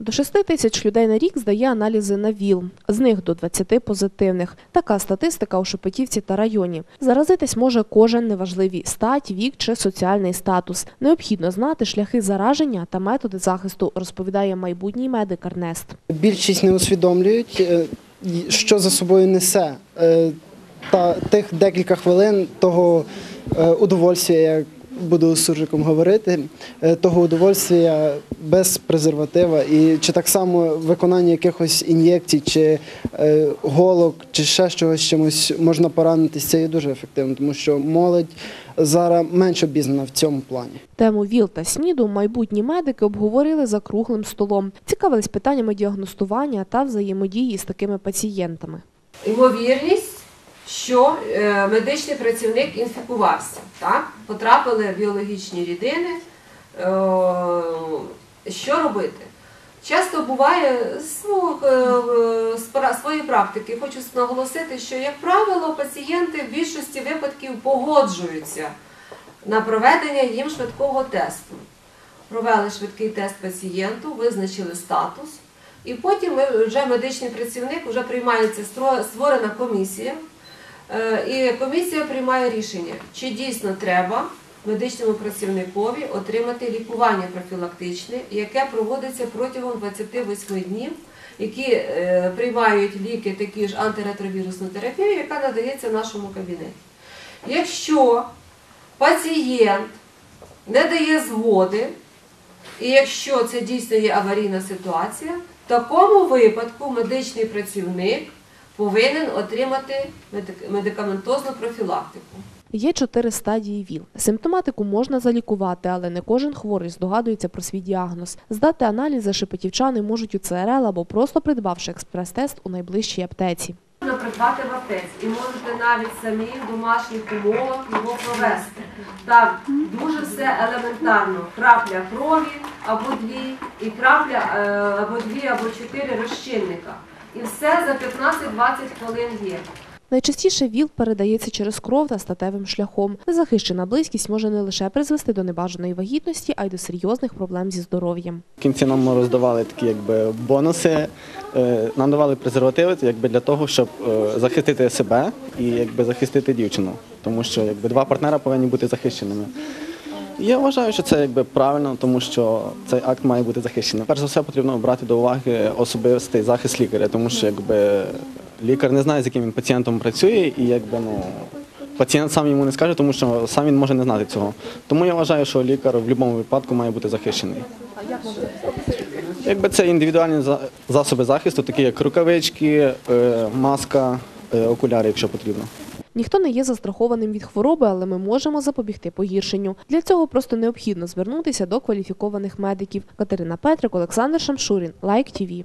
До 6 тисяч людей на рік здає аналізи на ВІЛ, з них до 20 позитивних. Така статистика у Шепетівці та районі. Заразитись може кожен неважливі стать, вік чи соціальний статус. Необхідно знати шляхи зараження та методи захисту, розповідає майбутній медик Ернест. Більшість не усвідомлюють, е, що за собою несе е, та тих декілька хвилин того е, удовольствия, буду з суржиком говорити, е, того удовольствия без презерватива, і чи так само виконання якихось ін'єкцій, чи е, голок, чи ще чогось чимось можна поранитись, це є дуже ефективно, тому що молодь зараз менш обізнана в цьому плані. Тему ВІЛ та СНІДу майбутні медики обговорили за круглим столом. Цікавились питаннями діагностування та взаємодії з такими пацієнтами. ймовірність, що е, медичний працівник інфікувався, так? потрапили біологічні рідини. Е, що робити? Часто буває з свого, е, своєї практики, хочу наголосити, що, як правило, пацієнти в більшості випадків погоджуються на проведення їм швидкого тесту. Провели швидкий тест пацієнту, визначили статус, і потім вже медичний працівник вже приймається створена комісія, і комісія приймає рішення, чи дійсно треба медичному працівникові отримати лікування профілактичне, яке проводиться протягом 28 днів, які е, приймають ліки, такі ж антиретровірусну терапію, яка надається нашому кабінеті. Якщо пацієнт не дає згоди, і якщо це дійсно є аварійна ситуація, в такому випадку медичний працівник повинен отримати медикаментозну профілактику. Є чотири стадії ВІЛ. Симптоматику можна залікувати, але не кожен хворий здогадується про свій діагноз. Здати аналізи шепетівчани можуть у ЦРЛ або просто придбавши експрес-тест у найближчій аптеці. Можна придбати в аптеці і можете навіть самі в домашніх умовах його провести. Там дуже все елементарно. Крапля крові або дві, і крапля е, або дві, або чотири розчинника. І все за 15-20 хвилин є. Найчастіше ВІЛ передається через кров та статевим шляхом. Незахищена близькість може не лише призвести до небажаної вагітності, а й до серйозних проблем зі здоров'ям. В кінці нам роздавали такі якби бонуси, е, нам давали презервативи якби для того, щоб е, захистити себе і якби захистити дівчину. Тому що якби два партнера повинні бути захищеними. Я вважаю, що це якби правильно, тому що цей акт має бути захищений. Перш за все, потрібно брати до уваги особистий захист лікаря, тому що якби лікар не знає, з яким він пацієнтом працює, і якби ну пацієнт сам йому не скаже, тому що сам він може не знати цього. Тому я вважаю, що лікар в будь-якому випадку має бути захищений. Якби це індивідуальні за- засоби захисту, такі як рукавички, е, маска, е, окуляри, якщо потрібно. Ніхто не є застрахованим від хвороби, але ми можемо запобігти погіршенню. Для цього просто необхідно звернутися до кваліфікованих медиків. Катерина Петрик, Олександр Шамшурін, Лайк ТІВІ.